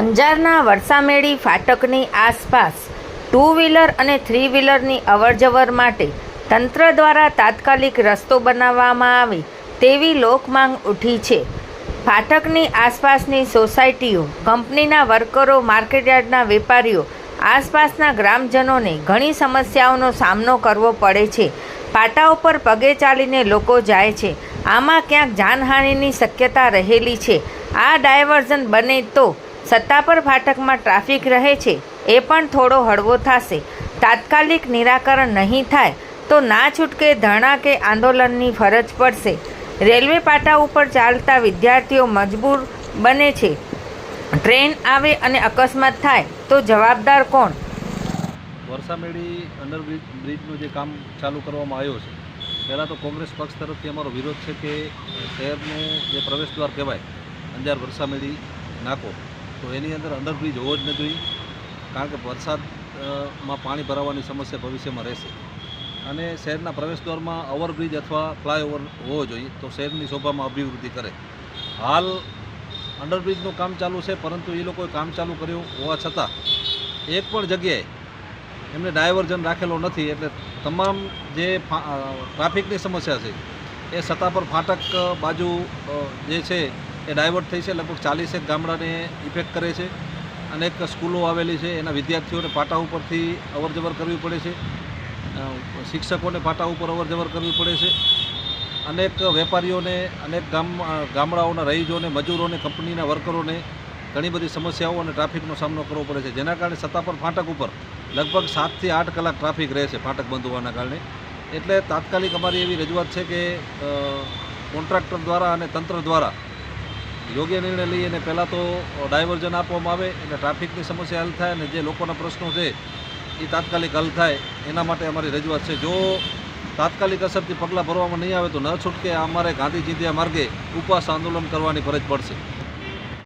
અંજારના વરસામેડી ફાટકની આસપાસ ટુ વ્હીલર અને થ્રી વ્હીલરની અવરજવર માટે તંત્ર દ્વારા તાત્કાલિક રસ્તો બનાવવામાં આવે તેવી લોકમાંગ ઉઠી છે. ફાટકની આસપાસની સોસાયટીઓ, કંપનીના વર્કરો, માર્કેટયાર્ડના વેપારીઓ, આસપાસના ગ્રામજનોને ઘણી સમસ્યાઓનો સામનો કરવો પડે છે. પાટા ઉપર પગે ચાલીને લોકો જાય છે. આમાં ક્યાંક જાનહાનિની શક્યતા રહેલી છે. આ ડાયવર્ઝન બને તો સત્તાપર ફાટકમાં ટ્રાફિક રહે છે, એ પણ થોડો હળવો થશે. તાત્કાલિક નિરાકરણ નહીં થાય, તો ના છૂટકે ધરણા કે આંદોલનની ફરજ પડશે. રેલવે પાટા ઉપર ચાલતા વિદ્યાર્થીઓ મજબૂર બને છે. ટ્રેન આવે અને અકસ્માત થાય, તો જવાબદાર કોણ? વરસામેડી અંડરબ્રિજ બ્રિજનું જે કામ ચાલુ કરવામાં આવ્યો છે, પહેલાં તો કોંગ્રેસ પક્ષ તરફથી અમારો વિરોધ છે કે શહેરનું જે પ્રવેશ દ્વાર કહેવાય, અંજાર વરસામેડી નાકો. તો એની અંદર અંડરબ્રિજ હોવો જ ન જોઈએ. કારણ કે વરસાદમાં પાણી ભરાવાની સમસ્યા ભવિષ્યમાં રહેશે. અને શહેરના પ્રવેશદ્વારમાં ઓવરબ્રિજ અથવા ફ્લાયઓવર હોવો જોઈએ તો શહેરની શોભામાં અભિવૃદ્ધિ કરે. હાલ અંડરબ્રિજનું કામ ચાલુ છે, પરંતુ એ લોકોએ કામ ચાલુ કર્યું હોવા છતાં એક પણ જગ્યાએ એમને ડાયવર્ઝન રાખેલો નથી. એટલે તમામ જે ટ્રાફિકની સમસ્યા છે, એ સત્તા પર ફાટક બાજુ જે છે એ ડાયવર્ટ થઈ છે, લગભગ ચાલીસેક ગામડાને ઇફેક્ટ કરે છે. અનેક સ્કૂલો આવેલી છે, એના વિદ્યાર્થીઓને પાટા ઉપરથી અવરજવર કરવી પડે છે. શિક્ષકોને પાટા ઉપર અવરજવર કરવી પડે છે. અનેક વેપારીઓને, અનેક ગામ, ગામડાઓના રહીજોને, મજૂરોને, કંપનીના વર્કરોને ઘણી બધી સમસ્યાઓ અને ટ્રાફિકનો સામનો કરવો પડે છે. જેના કારણે સત્તાપર ફાટક ઉપર લગભગ સાતથી આઠ કલાક ટ્રાફિક રહે છે, ફાટક બંધ હોવાના કારણે. એટલે તાત્કાલિક અમારી એવી રજૂઆત છે કે કોન્ટ્રાક્ટર દ્વારા અને તંત્ર દ્વારા યોગ્ય નિર્ણય લઈ અને પહેલાં તો ડાયવર્ઝન આપવામાં આવે એટલે ટ્રાફિકની સમસ્યા હલ થાય અને જે લોકોના પ્રશ્નો છે એ તાત્કાલિક હલ થાય, એના માટે અમારી રજૂઆત છે. જો તાત્કાલિક અસરથી પગલાં ભરવામાં નહીં આવે તો ન છૂટકે અમારે ગાંધી ચિંધ્યા માર્ગે ઉપવાસ આંદોલન કરવાની ફરજ પડશે.